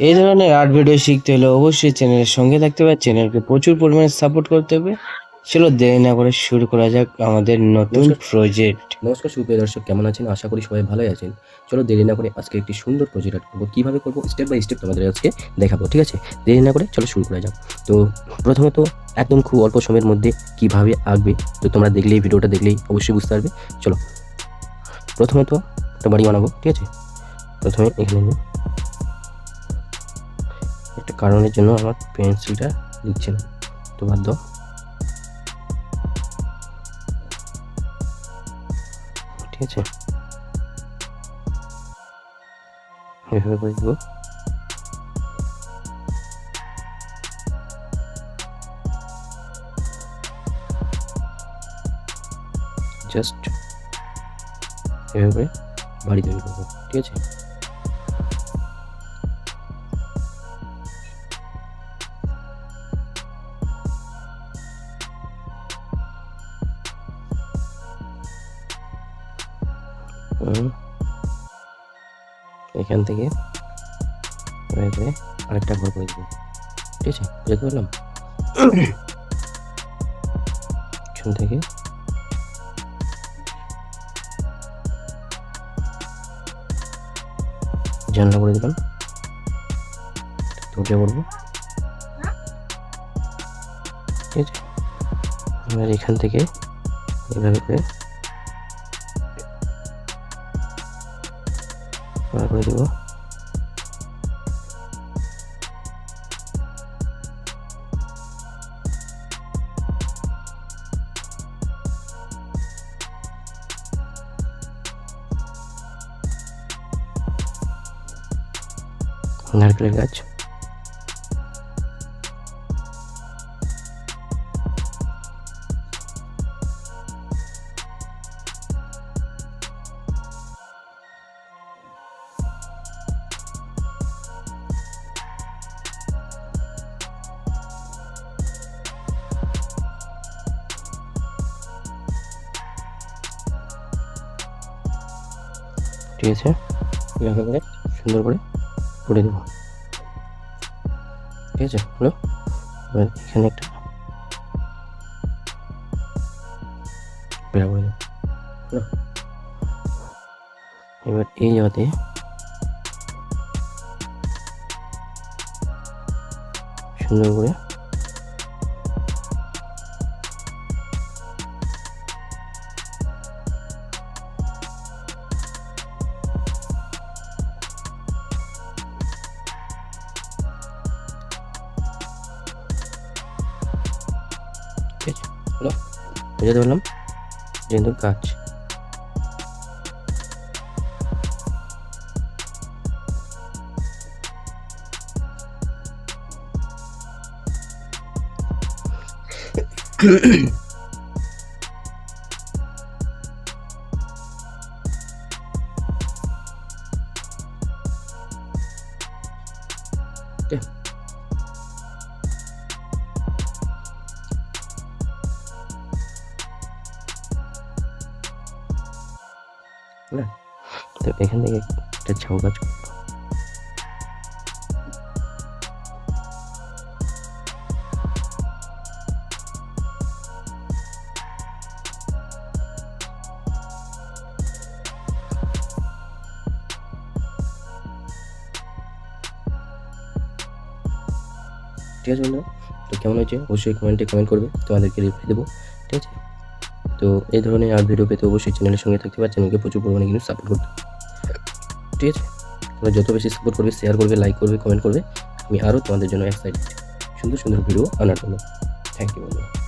এই ধরনের art video শিখতে হলে অবশ্যই চ্যানেলের সঙ্গে থাকতে হবে। চ্যানেলকে প্রচুর পরিমাণে সাপোর্ট করতে হবে। চলো দেরি না করে শুরু করা যাক আমাদের নতুন প্রজেক্ট নমস্কার সুপ্রিয় দর্শক কেমন আছেন? আশা করি সবাই ভালোই আছেন। চলো দেরি না করে আজকে একটি সুন্দর প্রজেক্ট আর্ট করব কীভাবে করব? স্টেপ বাই স্টেপ তোমাদের আজকে দেখাবো ঠিক আছে? দেরি না করে চলো শুরু করা যাক। তো প্রথমত একদম খুব অল্প সময়ের মধ্যে কীভাবে আঁকবে তো তোমরা দেখলেই ভিডিওটা দেখলেই অবশ্যই বুঝতে পারবে। চলো প্রথমত একটা বাড়ি বানাবো ঠিক আছে? প্রথমে এখানে একটা কারণের জন্য আমার পেন্সিলটা দিচ্ছে না। তো বাদ দাও ঠিক আছে। এভাবে করে দেবো। জাস্ট এভাবে বাড়ি তৈরি করব। ঠিক আছে? এখান থেকে আরেকটা ঘর করে দেবো। ঠিক আছে, বুঝতে পারলাম? এখান থেকে জানলা করে দিলাম। দরজা করব। ঠিক আছে, এবার এখান থেকে এভাবে বার করে দেবো নারকেলের গাছ ঠিক আছে করে, সুন্দর করে করে দেবো। ঠিক আছে, হলো? এবার এখানে একটা বেড়া করে এবার এই জায়গাতে সুন্দর করে ঠিক আছে হলো বুঝাতে পারলাম যেহেতু কাজ Okay. না তো এখান থেকে একটা ঝাউ গাছ। ঠিক আছে বন্ধুরা তো কেমন হয়েছে অবশ্যই কমেন্টে কমেন্ট করবে, তোমাদেরকে রিপ্লাই দেবো, ঠিক আছে তো এই ধরনের আর ভিডিও পেতে অবশ্যই চ্যানেলের সঙ্গে থাকতে পারে চ্যানেলকে প্রচুর পরিমাণে কিন্তু সাপোর্ট করতে ঠিক আছে? তোমরা যত বেশি সাপোর্ট করবে শেয়ার করবে লাইক করবে কমেন্ট করবে, আমি আরও তোমাদের জন্য এক্সাইটেড সুন্দর সুন্দর ভিডিও আনার জন্য। থ্যাংক ইউ বন্ধুরা।